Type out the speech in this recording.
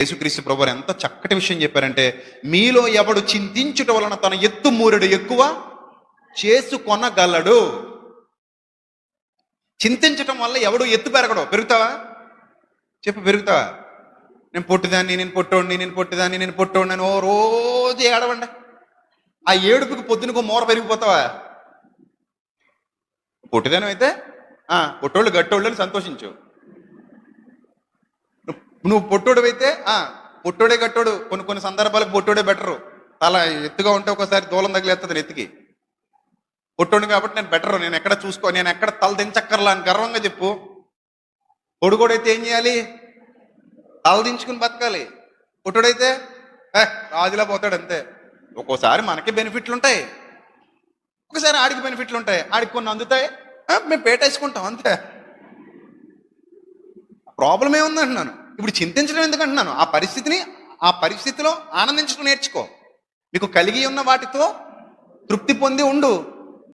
యేసుక్రీస్తు ప్రభు ఎంత చక్కటి విషయం చెప్పారంటే మీలో ఎవడు చింతించుట వలన తన ఎత్తు మూరుడు ఎక్కువ చేసుకొనగలడు. చింతించటం వల్ల ఎవడు ఎత్తు పెరగడు. పెరుగుతావా? చెప్పు పెరుగుతావా? నేను పొట్టిదాన్ని నేను పొట్టోడిని నేను పొట్టిదాన్ని నేను పొట్టోడిని అని ఓ రోజు ఏడవండి. ఆ ఏడుపుకి పొద్దునకు మూర పెరిగిపోతావా? పొట్టిదానం అయితే పొట్టోళ్ళు గట్టోళ్ళు అని సంతోషించు. నువ్వు- పొట్టుడు పొట్టోడు అయితే ఆ పొట్టోడే గట్టోడు కొన్ని కొన్ని సందర్భాలకు పొట్టోడే బెటరు. అలా ఎత్తుగా ఉంటే ఒకసారి దూలం తగిలేస్తుంది ఎత్తికి పొట్టోడు కాబట్టి నేను బెటర్. నేను ఎక్కడ చూసుకో నేను ఎక్కడ తల దించక్కర్లా అని గర్వంగా చెప్పు. పొడుగోడైతే ఏం చేయాలి? తల దించుకుని బతకాలి. పొట్టుడైతే రాజులా పోతాడు అంతే. ఒక్కోసారి మనకి బెనిఫిట్లు ఉంటాయి. ఒకసారి ఆడికి బెనిఫిట్లు ఉంటాయి. ఆడికి కొన్ని అందుతాయి. మేము పేటేసుకుంటాం అంతే. ప్రాబ్లం ఏముంది ఇప్పుడు చింతించడం ఎందుకు అంటున్నాను? ఆ పరిస్థితిని ఆ పరిస్థితిలో ఆనందించడం నేర్చుకో. మీకు కలిగి ఉన్న వాటితో తృప్తి పొంది ఉండు.